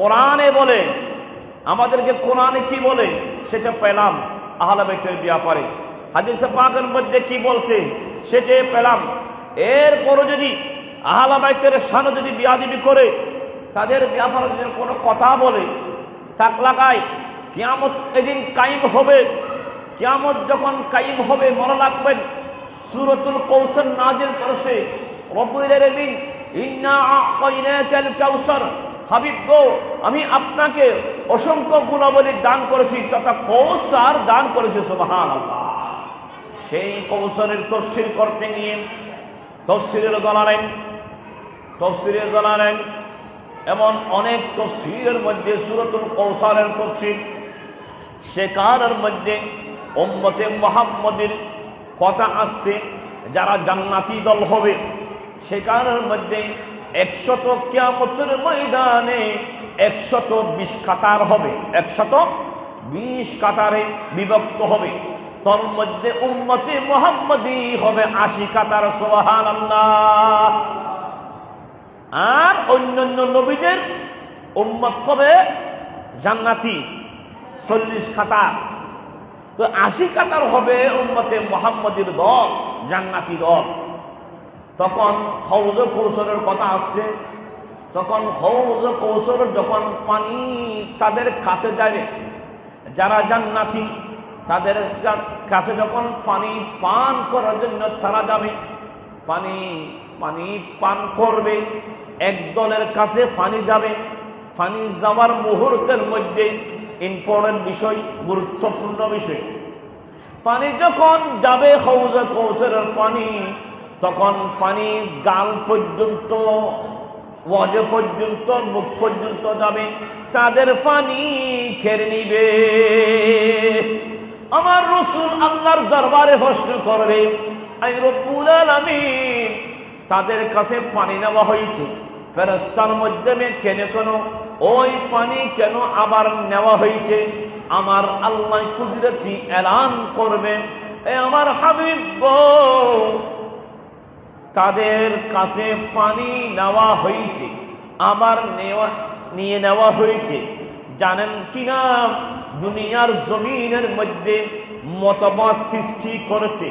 কোরআনে বলে, আমাদেরকে কোরআনে কি বলে, সেটা পেলাম আহলা বাইতের ব্যাপারে। হাদিসে পাকের মধ্যে কি বলছে সেটাই পেলাম। এরপরও যদি আহলা বাইতের সামনে যদি বিয়াদিবি করে, তাদের ব্যাপারে যদি কোনো কথা বলে, তাক লাগায়, কিয়ামত এদিন কাইম হবে। কিয়ামত যখন কাইম হবে, মনে রাখবেন, সুরতুল কৌশল নাজিল করেছে আলামিন, ইন্না কাউসার হাবিব গো, আমি আপনাকে অসংখ্য গুণাবলী দান করেছি, তথা কৌসার দান করেছি, সুবহানাল্লাহ। সেই কৌশলের তফসির করতে গিয়ে তফসিরের গলালেন তফসিরের গলালেন এমন অনেক তফসিরের মধ্যে, সুরতুল কৌশলের তফসির সেকারের মধ্যে উম্মতে মোহাম্মদের কথা আসছে, যারা জান্নাতি দল হবে সেকারের মধ্যে একশত কিয়ামতের ময়দানে একশত বিশ কাতার হবে, একশত বিশ কাতারে বিভক্ত হবে। তোর মধ্যে উম্মতে মোহাম্মদী হবে আশি কাতার সোহান আর অন্যান্য নবীদের উম্মত হবে জান্নাতি, চল্লিশ কাতার। তো আশি কাতার হবে উম্মতে মোহাম্মদের দল, জান্নাতি দল। তখন হৌজ কৌশলের কথা আসছে। তখন হৌজ কৌশল যখন পানি তাদের কাছে যাবে যারা জান্নাতি, তাদের কাছে যখন পানি পান করার জন্য তারা যাবে, পানি পানি পান করবে, এক দলের কাছে পানি যাবে। পানি যাওয়ার মুহূর্তের মধ্যে ইম্পর্টেন্ট বিষয়, গুরুত্বপূর্ণ বিষয়। পানি যখন যাবে হৌজ কৌশলের পানি তখন পানি গাল পর্যন্ত, ওয়াজে পর্যন্ত, মুখ পর্যন্ত যাবে, তাদের পানি খেয়ে নিবে। আমার রসুল আল্লাহর দরবারে প্রশ্ন করবে, আই রব্বুল আলামিন, তাদের কাছে পানি নেওয়া হয়েছে। ফেরস্তার মাধ্যমে কেন কেন ওই পানি কেন আবার নেওয়া হয়েছে? আমার আল্লাহ কুদরতি এলান করবে। এ আমার হাবিব তাদের কাছে পানি নেওয়া হয়েছে আবার নেওয়া, নিয়ে নেওয়া হয়েছে। জানেন কিনা, দুনিয়ার জমিনের মধ্যে মতবাদ সৃষ্টি করেছে,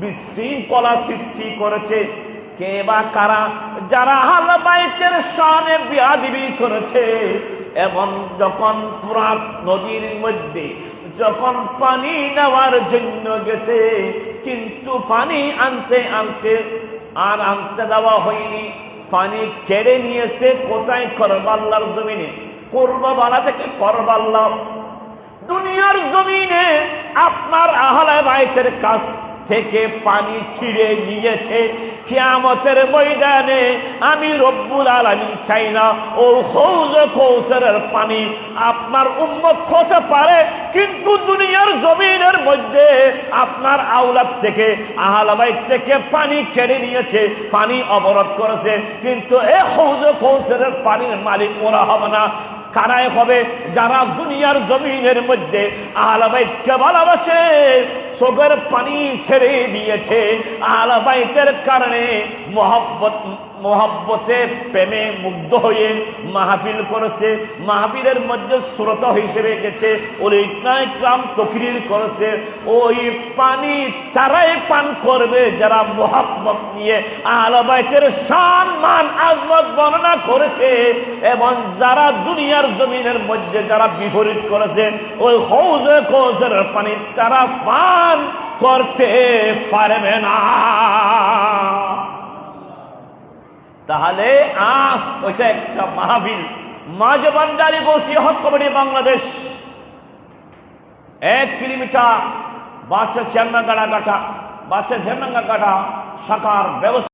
বিশৃঙ্খলা সৃষ্টি করেছে। কে বা কারা, যারা হালবাইতের সানে বিয়াদিবি করেছে এবং যখন পুরাত নদীর মধ্যে যখন পানি নেওয়ার জন্য গেছে, কিন্তু পানি আনতে আনতে আর আনতে দেওয়া হয়নি। পানি কেড়ে নিয়েছে, কোথায় করবাল্লার জমিনে? করবাবালা থেকে করবাল্লা। দুনিয়ার জমিনে আপনার আহলে বাইতের কাছ থেকে পানি ছিঁড়ে নিয়েছে। কিয়ামতের ময়দানে আমি রব্বুল আলামিন চাই না, ও হৌজ কৌশলের পানি আপনার উন্মত হতে পারে, কিন্তু জমিনের মধ্যে আপনার আওলাদ থেকে আহলাবাই থেকে পানি কেড়ে নিয়েছে, পানি অবরোধ করেছে। কিন্তু এ হৌজ কৌশলের পানির মালিক ওরা হবে না। কারাই হবে। যারা দুনিয়ার জমিনের মধ্যে আহলাবাইকে ভালোবাসে, চোখের পানি ছেড়ে দিয়েছে। আহলাবাইতের কারণে মহব্বত মহব্বতে প্রেমে মুগ্ধ হয়ে মাহফিল করেছে, মাহফিলের মধ্যে শ্রোতা হিসেবে গেছে ওর ইকরাম তকরির করেছে, ওই পানি তারাই পান করবে যারা মহাব্বত নিয়ে আহলাবাইতের সম্মান আজমত বর্ণনা করেছে, এবং যারা দুনিয়ার জমিনের মধ্যে যারা বিপরীত করেছে, ওই হৌজ কৌজের পানি তারা পান করতে পারবে না। তাহলে আজ ওইটা একটা মাহফিল মাঝে বান্ডারি গোসি হক কমিটি বাংলাদেশ। এক কিলোমিটার বাচ্চা চেন্নাগাড়া কাটা বাসে চেন্নাগা কাটা শাখার ব্যবস্থা।